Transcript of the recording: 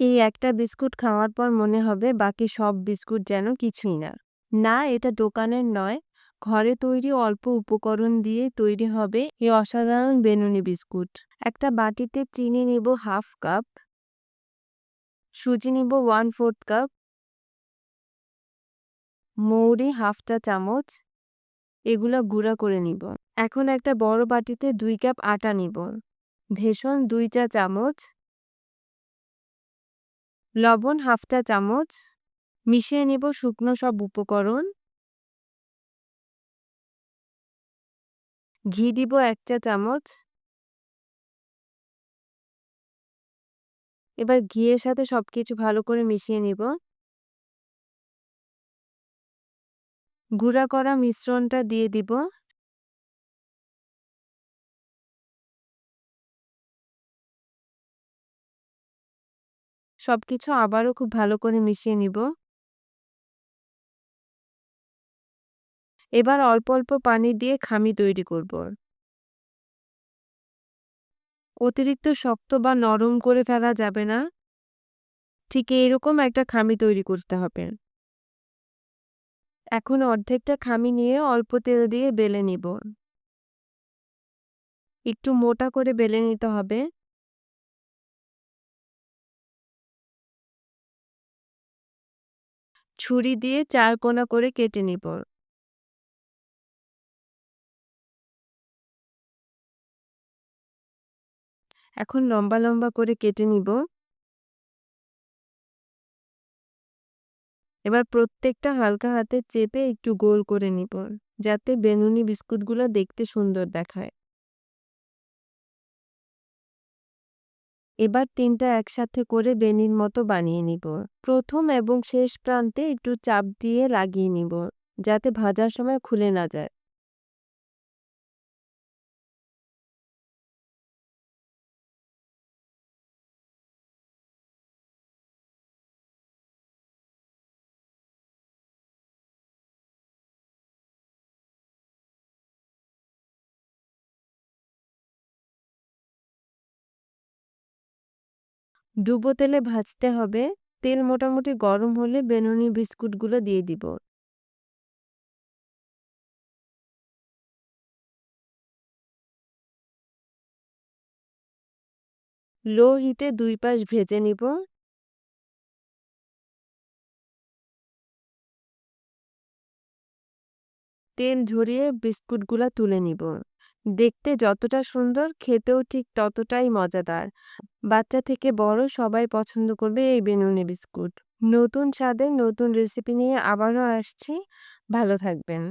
এই একটা বিস্কুট খাওয়ার পর মনে হবে বাকি সব বিস্কুট যেন কিছুই না। না এটা দোকানের নয়, ঘরে তৈরি অল্প উপকরণ দিয়ে তৈরি হবে এই অসাধারণ বেনুনি বিস্কুট। একটা বাটিতে চিনি নিব হাফ কাপ, সুজি নিব ওয়ান ফোর্থ কাপ, মৌরি হাফ চা চামচ, এগুলো গুঁড়া করে নিব। এখন একটা বড় বাটিতে দুই কাপ আটা নিব, ভেষণ দুই চা চামচ, লবণ হাফ চা চামচ, মিশিয়ে নিব শুকনো সব উপকরণ, ঘি দিব এক চা চামচ, এবার ঘিয়ের সাথে সবকিছু ভালো করে মিশিয়ে নিব। গুঁড়া করা মিশ্রণটা দিয়ে দিব। সবকিছু আবারও খুব ভালো করে মিশিয়ে নিব। এবার অল্প অল্প পানি দিয়ে খামি তৈরি করব। অতিরিক্ত শক্ত বা নরম করে ফেলা যাবে না। ঠিক এইরকম একটা খামি তৈরি করতে হবে। এখন অর্ধেকটা খামি নিয়ে অল্প তেল দিয়ে বেলে নিব। একটু মোটা করে বেলে নিতে হবে। ছুরি দিয়ে চার কোনা করে কেটে নিব। এখন লম্বা লম্বা করে কেটে নিব। এবার প্রত্যেকটা হালকা হাতে চেপে একটু গোল করে নিব, যাতে বেনুনি বিস্কুটগুলো দেখতে সুন্দর দেখায় এবার তিনটা একসাথে করে বেনির মতো বানিয়ে নিব। প্রথম এবং শেষ প্রান্তে একটু চাপ দিয়ে লাগিয়ে নিব, যাতে ভাজার সময় খুলে না যায়। ডুবো তেলে ভাজতে হবে। তেল মোটামুটি গরম হলে বেনুনি বিস্কুটগুলো দিয়ে দিব। লো হিটে দুই পাশ ভেজে নিব। তেল ঝরিয়ে বিস্কুটগুলো তুলে নিব। দেখতে যতটা সুন্দর, খেতেও ঠিক ততটাই মজাদার। বাচ্চা থেকে বড় সবাই পছন্দ করবে এই বেনুনি বিস্কুট। নতুন স্বাদের নতুন রেসিপি নিয়ে আবারও আসছি। ভালো থাকবেন।